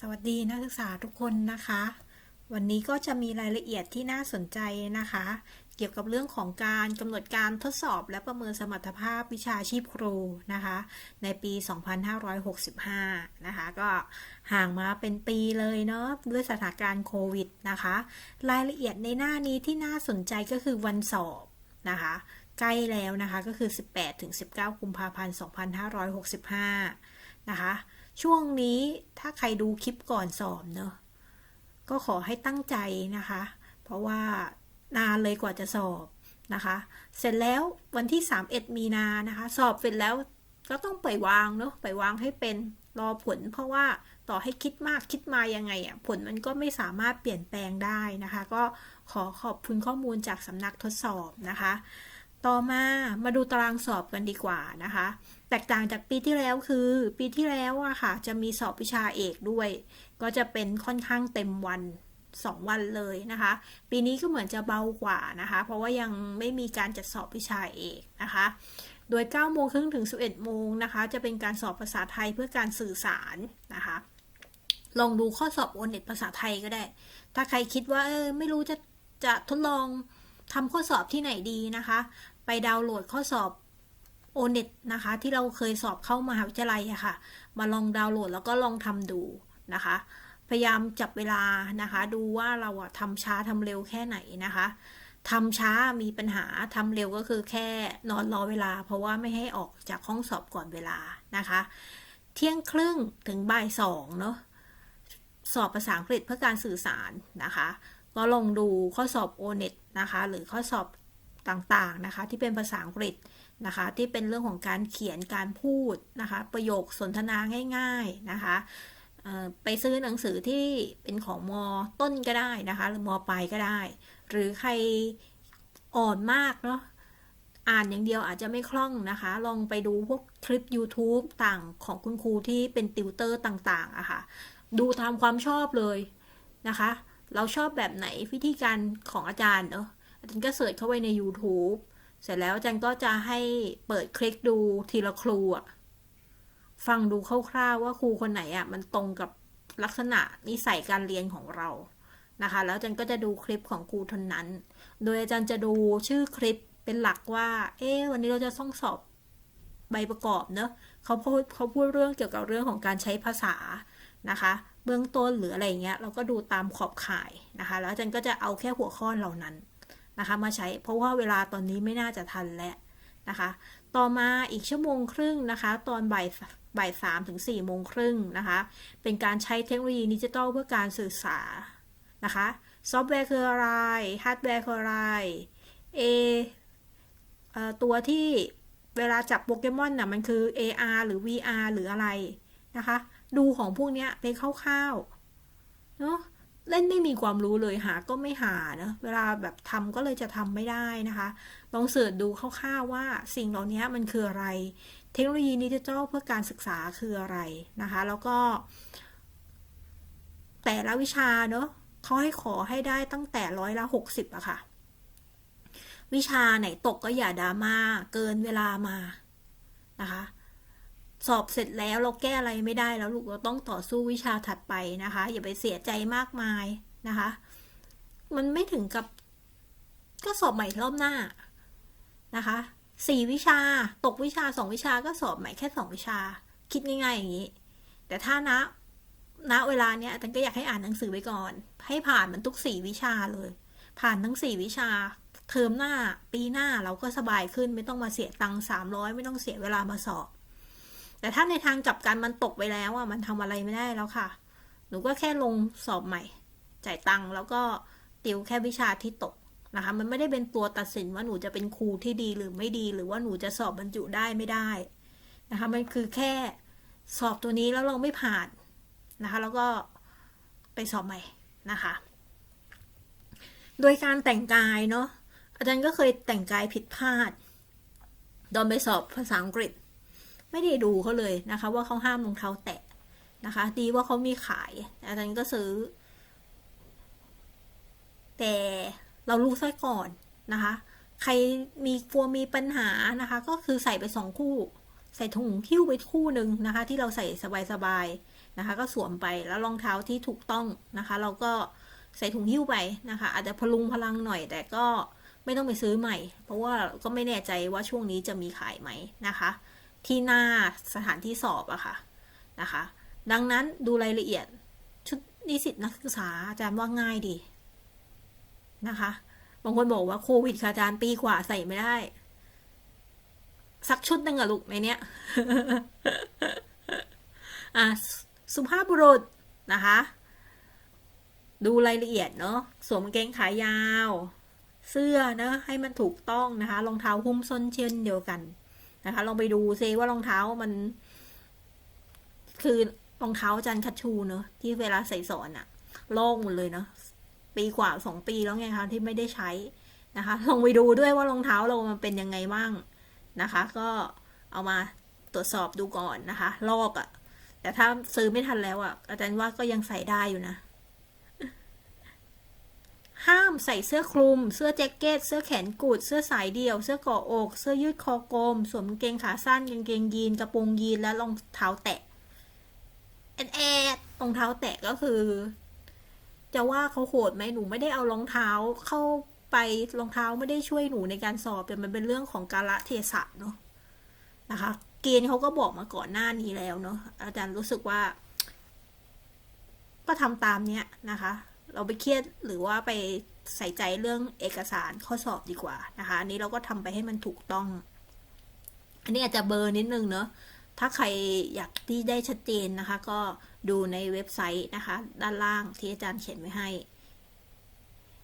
สวัสดีนักศึกษาทุกคนนะคะ วันนี้ก็จะมีรายละเอียดที่น่าสนใจนะคะ เกี่ยวกับเรื่องของการกำหนดการทดสอบและประเมินสมรรถภาพวิชาชีพครูนะคะ ในปี 2565 นะคะ ก็ห่างมาเป็นปีเลยเนาะด้วยสถานการณ์โควิดนะคะ รายละเอียดในหน้านี้ที่น่าสนใจก็คือวันสอบนะคะใกล้แล้วนะคะก็คือ 18-19 กุมภาพันธ์ 2565 นะคะ ช่วงนี้ถ้าใครดูคลิปก่อนสอบเนอะก็ขอให้ตั้งใจนะคะ เพราะว่านานเลยกว่าจะสอบนะคะ เสร็จแล้ววันที่ 31 มีนานะคะ สอบเสร็จแล้วก็ต้องไปวางเนอะไปวางให้เป็นรอผล เพราะว่าต่อให้คิดมากคิดมายังไงอะผลมันก็ไม่สามารถเปลี่ยนแปลงได้นะคะ ก็ขอขอบคุณข้อมูลจากสำนักทดสอบนะคะ ต่อมามาดูตารางสอบกันดีกว่านะคะ แตกต่างจากปีที่แล้วคือ ปีที่แล้วอะค่ะ จะมีสอบวิชาเอกด้วย ก็จะเป็นค่อนข้างเต็มวัน 2 วันเลยนะคะ ปีนี้ก็เหมือนจะเบากว่านะคะ เพราะว่ายังไม่มีการจัดสอบวิชาเอกนะคะ โดย9โมงครึ่งถึง 11โมงนะคะ จะเป็นการสอบภาษาไทยเพื่อการสื่อสารนะคะ ลองดูข้อสอบโอนเน็ตภาษาไทยก็ได้ ถ้าใครคิดว่าเออไม่รู้จะจะทดลองทำข้อสอบที่ไหนดีนะคะ ไปดาวน์โหลดข้อสอบ o n e t นะคะ ที่เราเคยสอบเข้ามหาวิทยาลัยอะค่ะ มาลองดาวน์โหลดแล้วก็ลองทำดูนะคะ พยายามจับเวลานะคะ ดูว่าเราอะทำช้าทำเร็วแค่ไหนนะคะทำช้ามีปัญหาทำเร็วก็คือแค่นอนรอเวลา เพราะว่าไม่ให้ออกจากห้องสอบก่อนเวลานะคะ เที่ยงครึ่งถึงบ่ายสองเนาะสอบภาษาอังกฤษเพื่อการสื่อสารนะคะ ก็ลองดูข้อสอบ o n e t นะคะ หรือข้อสอบ ต่างๆนะคะ ที่เป็นภาษาอังกฤษนะคะ ที่เป็นเรื่องของการเขียนการพูดนะคะ ประโยคสนทนาง่าย ๆนะคะไปซื้อหนังสือที่เป็นของมอต้นก็ได้นะคะ หรือมอปลายก็ได้ หรือใครอ่อนมากเนาะอ่านอย่างเดียวอาจจะไม่คล่องนะคะ ลองไปดูพวกคลิป YouTube ต่างของคุณครูที่เป็นติวเตอร์ต่างๆอะคะ่ะ ดูตามความชอบเลยนะคะ เราชอบแบบไหนวิธีการของอาจารย์เนาะ อาจารย์ก็เสิร์ชเข้าไปใน YouTube เสร็จแล้วอาจารย์ก็จะให้เปิดคลิกดูทีละครูอะฟังดูคร่าวๆว่าครูคนไหนอะมันตรงกับลักษณะนิสัยการเรียนของเรานะคะ แล้วอาจารย์ก็จะดูคลิปของครูทนนั้น โดยอาจารย์จะดูชื่อคลิปเป็นหลักว่า เอ๊วันนี้เราจะต้องสอบใบประกอบเนอะเขาพูดเขาพูดเรื่องเกี่ยวกับเรื่องของการใช้ภาษานะคะ เบื้องต้นหรืออะไรเงี้ย เราก็ดูตามขอบข่ายนะคะ แล้วอาจารย์ก็จะเอาแค่หัวข้อเหล่านั้น นะคะมาใช้เพราะว่าเวลาตอนนี้ไม่น่าจะทันแล้วนะคะ ต่อมาอีกชั่วโมงครึ่งนะคะ ตอนบ่ายบ่ายสามถึงสี่โมงครึ่งนะคะ เป็นการใช้เทคโนโลยีดิจิทัลเพื่อการสื่อสารนะคะ ซอฟต์แวร์คืออะไร ฮาร์ดแวร์คืออะไรเอตัวที่เวลาจับโปเกมอนน่ะมันคือ AR หรือ VR หรืออะไรนะคะ ดูของพวกนี้ไปคร่าวๆเนาะ เล่นไม่มีความรู้เลยหาก็ไม่หานะเวลาแบบทำก็เลยจะทำไม่ได้นะคะ ลองเสิร์ชดูคร่าวๆว่าสิ่งเหล่านี้มันคืออะไร เทคโนโลยีดิจิทัลเพื่อการศึกษาคืออะไรนะคะ แล้วก็ แต่ละวิชาเนาะเขาให้ขอให้ได้ตั้งแต่ร้อยละหกสิบอะค่ะ วิชาไหนตกก็อย่าดราม่าเกินเวลามานะคะ สอบเสร็จแล้วเราแก้อะไรไม่ได้แล้วลูกเราต้องต่อสู้วิชาถัดไปนะคะ อย่าไปเสียใจมากมายนะคะ มันไม่ถึงกับก็สอบใหม่รอบหน้านะคะสี่วิชาตกวิชาสองวิชาก็สอบใหม่แค่สองวิชา คิดง่ายๆอย่างนี้ แต่ถ้านะณเวลาเนี้ยแต่ก็อยากให้อ่านหนังสือไปก่อน ให้ผ่านมันทุกสี่วิชาเลย ผ่านทั้งสี่วิชา เทอมหน้าปีหน้าเราก็สบายขึ้นไม่ต้องมาเสียตังค์สามร้อยไม่ต้องเสียเวลามาสอบ แต่ถ้าในทางกลับกันมันตกไปแล้วอะมันทำอะไรไม่ได้แล้วค่ะ หนูก็แค่ลงสอบใหม่ จ่ายตังค์แล้วก็ติวแค่วิชาที่ตกนะคะ มันไม่ได้เป็นตัวตัดสินว่าหนูจะเป็นครูที่ดีหรือไม่ดี หรือว่าหนูจะสอบบรรจุได้ไม่ได้นะคะ มันคือแค่สอบตัวนี้แล้วเราไม่ผ่านนะคะ แล้วก็ไปสอบใหม่นะคะ โดยการแต่งกายเนาะอาจารย์ก็เคยแต่งกายผิดพลาดตอนไปสอบภาษาอังกฤษ ไม่ได้ดูเขาเลยนะคะ ว่าเขาห้ามรองเท้าแตะนะคะ ดีว่าเขามีขายอาจารย์ก็ซื้อ แต่เรารู้ซะก่อนนะคะ ใครมีกลัวมีปัญหานะคะ ก็คือใส่ไปสองคู่ ใส่ถุงหิ้วไปคู่หนึ่งนะคะ ที่เราใส่สบายนะคะ ก็สวมไปแล้วรองเท้าที่ถูกต้องนะคะ เราก็ใส่ถุงหิ้วไปนะคะ อาจจะพลุงพลังหน่อย แต่ก็ไม่ต้องไปซื้อใหม่ เพราะว่าก็ไม่แน่ใจว่าช่วงนี้จะมีขายไหมนะคะ ที่หน้าสถานที่สอบอะค่ะนะคะ ดังนั้นดูรายละเอียดชุดนิสิตนักศึกษาอาจารย์ว่าง่ายดีนะคะบางคนบอกว่าโควิดค่ะอาจารย์ปีกว่าใส่ไม่ได้ สักชุดหนึ่งอะลูกในเนี้ยอะสุภาพบุรุษนะคะ ดูรายละเอียดเนาะสวมกางเกงขายาว เสื้อเนะให้มันถูกต้องนะคะรองเท้าหุ้มส้นเช่นเดียวกัน นะคะ ลองไปดูซิว่ารองเท้ามัน คือรองเท้าอาจันคัชชูเนอะที่เวลาใส่สอนอะโลอกหมดเลยเนาะปีกว่าสองปีแล้วไงคะที่ไม่ได้ใช้นะคะ ลองไปดูด้วยว่ารองเท้าเรามันเป็นยังไงบ้างนะคะ ก็เอามาตรวจสอบดูก่อนนะคะ ลอกอะแต่ถ้าซื้อไม่ทันแล้วอะอาจารย์ว่าก็ยังใส่ได้อยู่นะ ห้ามใส่เสื้อคลุม เสื้อแจ็คเก็ต เสื้อแขนกุด เสื้อสายเดี่ยว เสื้อกาะอก เสื้อยืดคอกลม สวมกางเกงขาสั้น กางเกงยีน กระโปรงยีน และรองเท้าแตะ แอดแอดรองเท้าแตะก็คือ จะว่าเขาโหดไหมหนูไม่ได้เอารองเท้าเข้าไป รองเท้าไม่ได้ช่วยหนูในการสอบ แต่มันเป็นเรื่องของกาละเทศะเนาะ นะคะ เกณฑ์เขาก็บอกมาก่อนหน้านี้แล้วเนาะ อาจารย์รู้สึกว่า ก็ทำตามเนี้ยนะคะ เราไปเครียดหรือว่าไปใส่ใจเรื่องเอกสารข้อสอบดีกว่านะคะอันนี้เราก็ทำไปให้มันถูกต้อง อันนี้อาจจะเบอร์นิดนึงเนาะถ้าใครอยากที่ได้ชัดเจนนะคะ ก็ดูในเว็บไซต์นะคะ ด้านล่างที่อาจารย์เขียนไว้ให้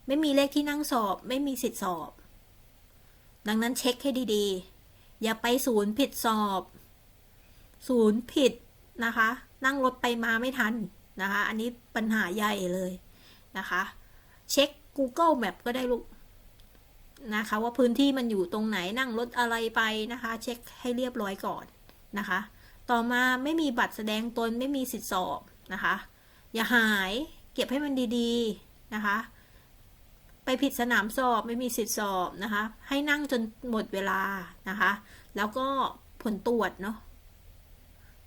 ไม่มีเลขที่นั่งสอบ ไม่มีสิทธิสอบ ดังนั้นเช็คให้ดีๆ อย่าไปศูนย์ผิดสอบ ศูนย์ผิดนะคะ นั่งรถไปมาไม่ทันนะคะ อันนี้ปัญหาใหญ่เลย นะคะ เช็ค Google Map ก็ได้ลูกนะคะ ว่าพื้นที่มันอยู่ตรงไหนนั่งรถอะไรไปนะคะ เช็คให้เรียบร้อยก่อนนะคะ ต่อมาไม่มีบัตรแสดงตนไม่มีสิทธิสอบนะคะ อย่าหายเก็บให้มันดีๆนะคะ ไปผิดสนามสอบไม่มีสิทธิสอบนะคะ ให้นั่งจนหมดเวลานะคะ แล้วก็ผลตรวจเนาะ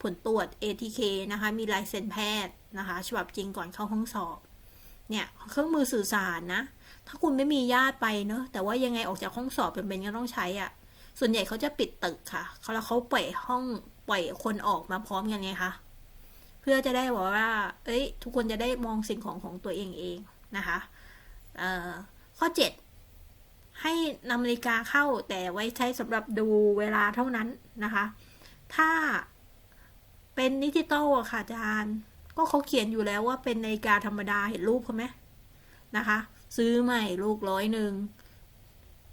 ผลตรวจ ATK นะคะ มีลายเซ็นแพทย์นะคะ ฉบับจริงก่อนเข้าห้องสอบ เนี่ยเครื่องมือสื่อสารนะ ถ้าคุณไม่มีญาติไปเนาะแต่ว่ายังไงออกจากห้องสอบเป็นๆก็ต้องใช้อะ่ะ ส่วนใหญ่เขาจะปิดตึกค่ะเขาแล้วเขาปล่อยห้องปล่อยคนออกมาพร้อมกันไงคะเพื่อจะได้บอกว่า เอ้ย ทุกคนจะได้มองสิ่งของของตัวเองเองนะคะเอ่อข้อ 7 ให้นำนาฬิกาเข้าแต่ไว้ใช้สำหรับดูเวลาเท่านั้นนะคะ ถ้าเป็นดิจิตอลอะค่ะอาจารย์ ก็เขาเขียนอยู่แล้วว่าเป็นนาฬิกาธรรมดาเห็นรูปเขาไหมนะคะ ซื้อใหม่ลูกร้อยหนึ่ง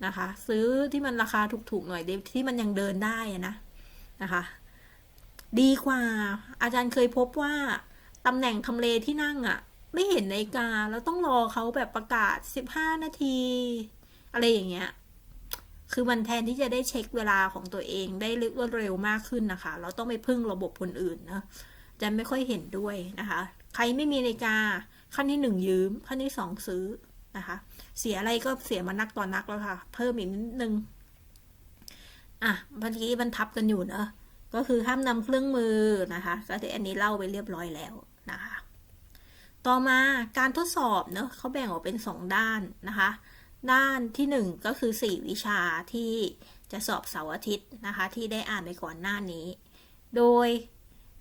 นะคะ ซื้อที่มันราคาถูกๆหน่อยที่มันยังเดินได้นะนะคะ ดีกว่า อาจารย์เคยพบว่าตำแหน่งทำเลที่นั่งอะ ไม่เห็นนาฬิกาแล้วต้องรอเขาแบบประกาศสิบห้านาที อะไรอย่างเงี้ยคือมันแทนที่จะได้เช็คเวลาของตัวเองได้รวดเร็วมากขึ้นนะคะ เราต้องไปพึ่งระบบคนอื่นนะ จะไม่ค่อยเห็นด้วยนะคะ ใครไม่มีนาฬิกาขั้นที่หนึ่งยืม ขั้นที่สองซื้อนะคะ เสียอะไรก็เสียมานักต่อนนักแล้วค่ะ เพิ่มอีกนิดนึง อะเมื่อกี้มันทับกันอยู่เนอะก็คือห้ามนำเครื่องมือนะคะ ก็ที่อันนี้เล่าไปเรียบร้อยแล้วนะคะ ต่อมาการทดสอบเนอะเขาแบ่งออกเป็นสองด้านนะคะ ด้านที่หนึ่งก็คือสี่วิชาที่จะสอบเสาร์อาทิตย์นะคะ ที่ได้อ่านไปก่อนหน้านี้ โดย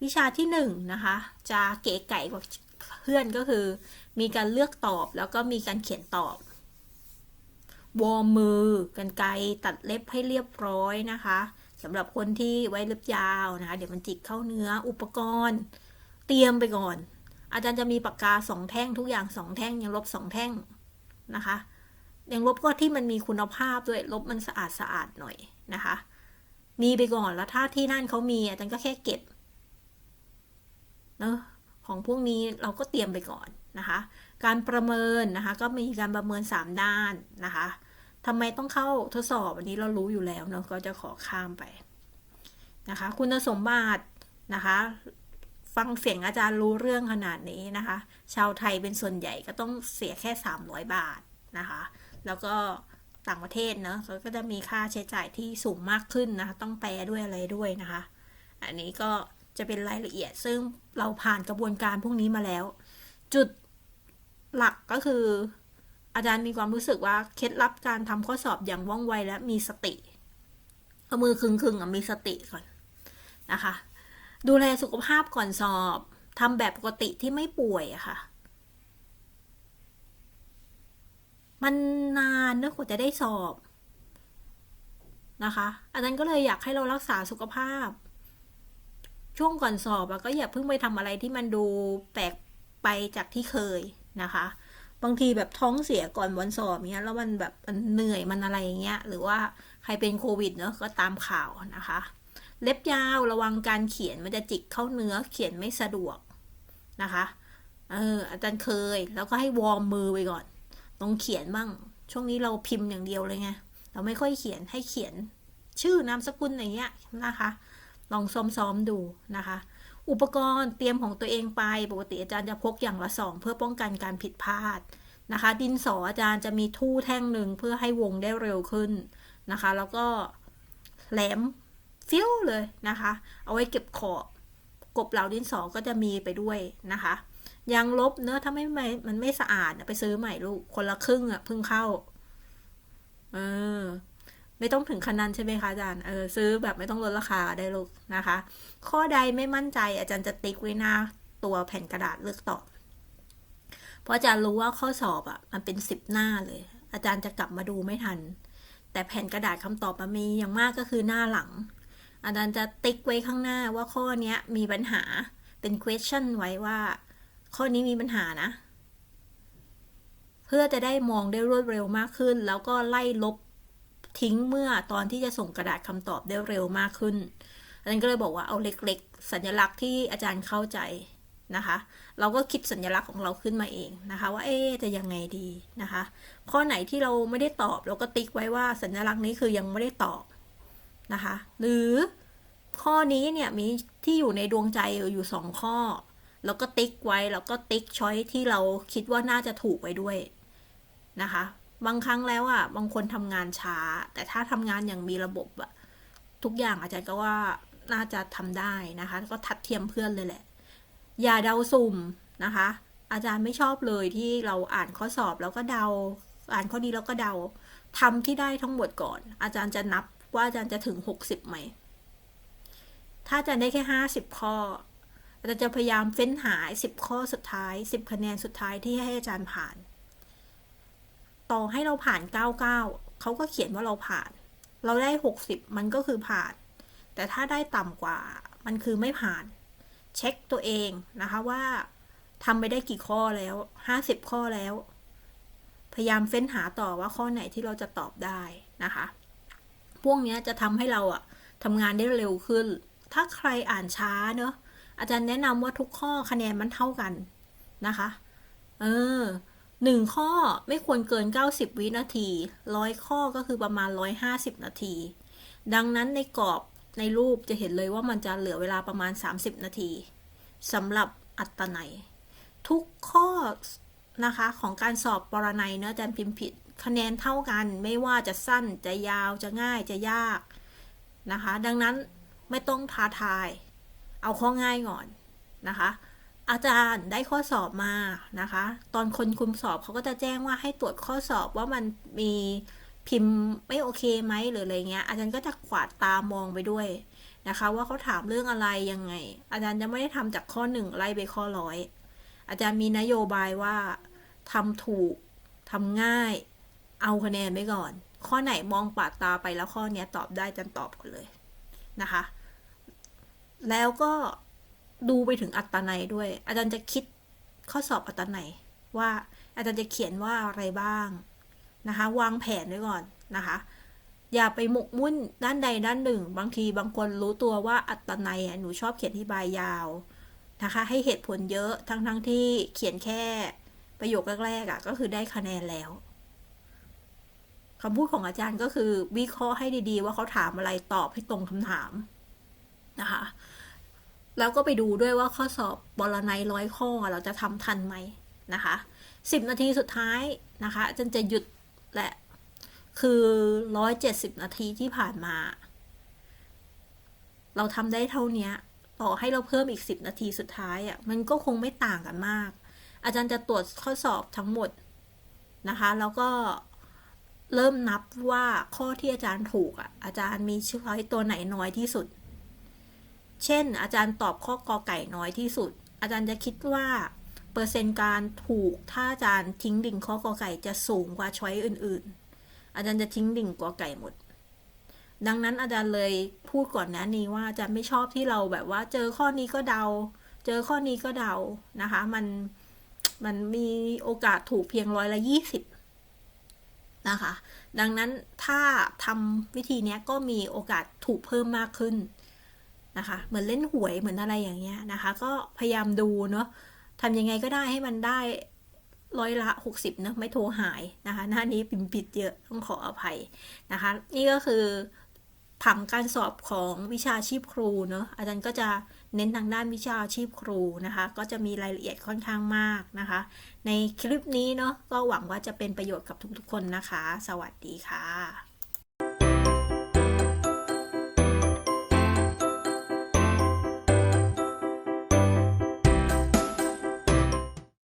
วิชาที่หนึ่งนะคะ จะเก๋ไก่กว่าเพื่อนก็คือ มีการเลือกตอบแล้วก็มีการเขียนตอบ วอร์มมือกันไกตัดเล็บให้เรียบร้อยนะคะสำหรับคนที่ไว้เล็บยาวนะคะ เดี๋ยวมันจิกเข้าเนื้ออุปกรณ์ เตรียมไปก่อน อาจารย์จะมีปากกาสองแท่งทุกอย่างสองแท่งยังลบสองแท่งนะคะยังลบก็ที่มันมีคุณภาพด้วยลบมันสะอาดสะอาดหน่อยนะคะ มีไปก่อนแล้วถ้าที่นั่นเขามีอาจารย์ก็แค่เก็บ เนาะของพวกนี้เราก็เตรียมไปก่อนนะคะ การประเมินนะคะก็มีการประเมิน 3 ด้านนะคะทำไมต้องเข้าทดสอบอันนี้เรารู้อยู่แล้วเนาะก็จะขอข้ามไปนะคะ คุณสมบัตินะคะฟังเสียงอาจารย์รู้เรื่องขนาดนี้นะคะ ชาวไทยเป็นส่วนใหญ่ก็ต้องเสียแค่ 300 บาทนะคะ แล้วก็ต่างประเทศเนาะเขาก็จะมีค่าใช้จ่ายที่สูงมากขึ้นนะคะ ต้องแปลด้วยอะไรด้วยนะคะ อันนี้ก็ จะเป็นรายละเอียด ซึ่งเราผ่านกระบวนการพวกนี้มาแล้ว จุดหลักก็คือ อาจารย์มีความรู้สึกว่าเคล็ดลับการทำข้อสอบอย่างว่องไวและมีสติเอามือคึงๆอะมีสติก่อนนะคะ ดูแลสุขภาพก่อนสอบทำแบบปกติที่ไม่ป่วยอะค่ะ มันนานเนอะกว่าจะได้สอบนะคะ อาจารย์ก็เลยอยากให้เรารักษาสุขภาพ ช่วงก่อนสอบอะก็อย่าเพิ่งไปทำอะไรที่มันดูแปลกไปจากที่เคยนะคะ บางทีแบบท้องเสียก่อนวันสอบเนี้ยแล้วมันแบบมันเหนื่อยมันอะไรอย่างเงี้ยหรือว่าใครเป็นโควิดเนอะก็ตามข่าวนะคะ เล็บยาวระวังการเขียนมันจะจิกเข้าเนื้อเขียนไม่สะดวกนะคะเอออาจารย์เคย แล้วก็ให้วอร์มมือไปก่อนต้องเขียนบ้าง ช่วงนี้เราพิมพ์อย่างเดียวเลยไงเราไม่ค่อยเขียนให้เขียนชื่อนามสกุลอะไรเงี้ยนะคะ ลองซ้อมๆดูนะคะ อุปกรณ์เตรียมของตัวเองไป ปกติอาจารย์จะพกอย่างละสองเพื่อป้องกันการผิดพลาดนะคะ ดินสออาจารย์จะมีทู่แท่งหนึ่งเพื่อให้วงได้เร็วขึ้นนะคะ แล้วก็แหลมฟิวเลยนะคะ เอาไว้เก็บขอบกบเหลาดินสอก็จะมีไปด้วยนะคะยางลบเนื้อะถ้าไม่ไม่มันไม่สะอาดไปซื้อใหม่ลูกคนละครึ่งอะเพิ่งเข้า เออ ไม่ต้องถึงขนาดใช่ไหมคะอาจารย์เออซื้อแบบไม่ต้องลดราคาได้ลูกนะคะ ข้อใดไม่มั่นใจอาจารย์จะติ๊กไว้หน้าตัวแผ่นกระดาษเลือกตอบเพราะอาจารย์รู้ว่าข้อสอบอะมันเป็นสิบหน้าเลย อาจารย์จะกลับมาดูไม่ทัน แต่แผ่นกระดาษคำตอบมันมีอย่างมากก็คือหน้าหลัง อาจารย์จะติ๊กไว้ข้างหน้าว่าข้อนี้มีปัญหาเป็น question ไว้ว่า ข้อนี้มีปัญหานะ เพื่อจะได้มองได้รวดเร็วมากขึ้น แล้วก็ไล่ลบ ทิ้งเมื่อตอนที่จะส่งกระดาษคำตอบได้เร็วมากขึ้นอาจารย์ก็เลยบอกว่าเอาเล็กๆ สัญลักษณ์ที่อาจารย์เข้าใจนะคะ เราก็คิดสัญลักษณ์ของเราขึ้นมาเองนะคะ ว่าเอ๊จะยังไงดีนะคะ ข้อไหนที่เราไม่ได้ตอบเราก็ติ๊กไว้ว่าสัญลักษณ์นี้คือยังไม่ได้ตอบนะคะ หรือข้อนี้เนี่ยมีที่อยู่ในดวงใจอยู่สองข้อ แล้วก็ติ๊กไว้แล้วก็ติ๊กช้อยที่เราคิดว่าน่าจะถูกไว้ด้วยนะคะ บางครั้งแล้วอะบางคนทำงานช้า แต่ถ้าทำงานอย่างมีระบบอะทุกอย่างอาจารย์ก็ว่าน่าจะทำได้นะคะ ก็ทัดเทียมเพื่อนเลยแหละ อย่าเดาสุ่มนะคะ อาจารย์ไม่ชอบเลยที่เราอ่านข้อสอบแล้วก็เดา อ่านข้อนี้แล้วก็เดาทำที่ได้ทั้งหมดก่อน อาจารย์จะนับว่าอาจารย์จะถึงหกสิบไหม ถ้าอาจารย์ได้แค่ห้าสิบข้ออาจารย์จะพยายามเฟ้นหาสิบข้อสุดท้ายสิบคะแนนสุดท้ายที่ให้อาจารย์ผ่าน ต่อให้เราผ่าน 99 เขาก็เขียนว่าเราผ่าน เราได้ 60 มันก็คือผ่าน แต่ถ้าได้ต่ำกว่า มันคือไม่ผ่าน เช็คตัวเองนะคะว่าทำไปได้กี่ข้อแล้ว 50 ข้อแล้ว พยายามเฟ้นหาต่อว่าข้อไหนที่เราจะตอบได้นะคะ พวกนี้จะทำให้เราอะทำงานได้เร็วขึ้น ถ้าใครอ่านช้าเนอะอาจารย์แนะนำว่าทุกข้อคะแนนมันเท่ากันนะคะ เออ หนึ่งข้อไม่ควรเกิน 90 วินาทีร้อยข้อก็คือประมาณ 150 นาที ดังนั้นในกรอบในรูปจะเห็นเลยว่ามันจะเหลือเวลาประมาณ 30 นาทีสำหรับอัตนัย ทุกข้อนะคะของการสอบปรนัยเนื้ออาจารย์พิมพ์ผิดคะแนนเท่ากันไม่ว่าจะสั้นจะยาวจะง่ายจะยากนะคะ ดังนั้นไม่ต้องท้าทาย เอาข้อง่ายก่อนนะคะ อาจารย์ได้ข้อสอบมานะคะ ตอนคนคุมสอบเขาก็จะแจ้งว่าให้ตรวจข้อสอบว่ามันมีพิมพ์ไม่โอเคไหมหรืออะไรเงี้ย อาจารย์ก็จะขวาดตามองไปด้วยนะคะ ว่าเขาถามเรื่องอะไรยังไง อาจารย์จะไม่ได้ทำจากข้อหนึ่งไล่ไปข้อร้อยอาจารย์มีนโยบายว่าทำถูกทำง่าย เอาคะแนนไปก่อน ข้อไหนมองปาดตาไปแล้วข้อนี้ตอบได้จันตอบก่อนเลยนะคะ แล้วก็ ดูไปถึงอัตนัยด้วย อาจารย์จะคิดข้อสอบอัตนัยว่าอาจารย์จะเขียนว่าอะไรบ้างนะคะ วางแผนไว้ก่อนนะคะ อย่าไปหมกมุ่นด้านใดด้านหนึ่ง บางทีบางคนรู้ตัวว่าอัตนัยหนูชอบเขียนที่บายยาวนะคะ ให้เหตุผลเยอะทั้งทั้งที่เขียนแค่ประโยคแรกๆอะก็คือได้คะแนนแล้วคำพูดของอาจารย์ก็คือวิเคราะห์ให้ดีๆ ว่าเขาถามอะไรตอบให้ตรงคำถามนะคะ แล้วก็ไปดูด้วยว่าข้อสอบบอลไนร้อยข้อเราจะทำทันไหมนะคะสิบนาทีสุดท้ายนะคะจนจะหยุดแหละคือร้อยเจ็ดสิบนาทีที่ผ่านมา เราทำได้เท่านี้ต่อให้เราเพิ่มอีก10นาทีสุดท้ายอะ่ะมันก็คงไม่ต่างกันมาก อาจารย์จะตรวจข้อสอบทั้งหมดนะคะ แล้วก็เริ่มนับว่าข้อที่อาจารย์ถูกอะ่ะอาจารย์มีช้อยตัวไหนน้อยที่สุด เช่น อาจารย์ตอบข้อกอไก่น้อยที่สุด อาจารย์จะคิดว่า เปอร์เซ็นต์การถูกถ้าอาจารย์ทิ้งดิ่งข้อกอไก่จะสูงกว่าช้อยอื่น ๆ อาจารย์จะทิ้งดิ่งกอไก่หมด ดังนั้นอาจารย์เลยพูดก่อนนะนี้ว่าอาจารย์ไม่ชอบที่เราแบบว่า เจอข้อนี้ก็เดา เจอข้อนี้ก็เดานะคะ มันมันมีโอกาสถูกเพียงร้อยละยี่สิบนะคะ ดังนั้นถ้าทำวิธีนี้ก็มีโอกาสถูกเพิ่มมากขึ้น นะคะ เหมือนเล่นหวยเหมือนอะไรอย่างเงี้ยนะคะ ก็พยายามดูเนาะทำยังไงก็ได้ให้มันได้ร้อยละหกสิบนะไม่โทรหายนะคะ หน้านี้ปิมปิดเยอะต้องขออภัยนะคะ นี่ก็คือผังการสอบของวิชาชีพครูเนาะอาจารย์ก็จะเน้นทางด้านวิชาชีพครูนะคะ ก็จะมีรายละเอียดค่อนข้างมากนะคะ ในคลิปนี้เนาะก็หวังว่าจะเป็นประโยชน์กับทุกๆคนนะคะ สวัสดีค่ะ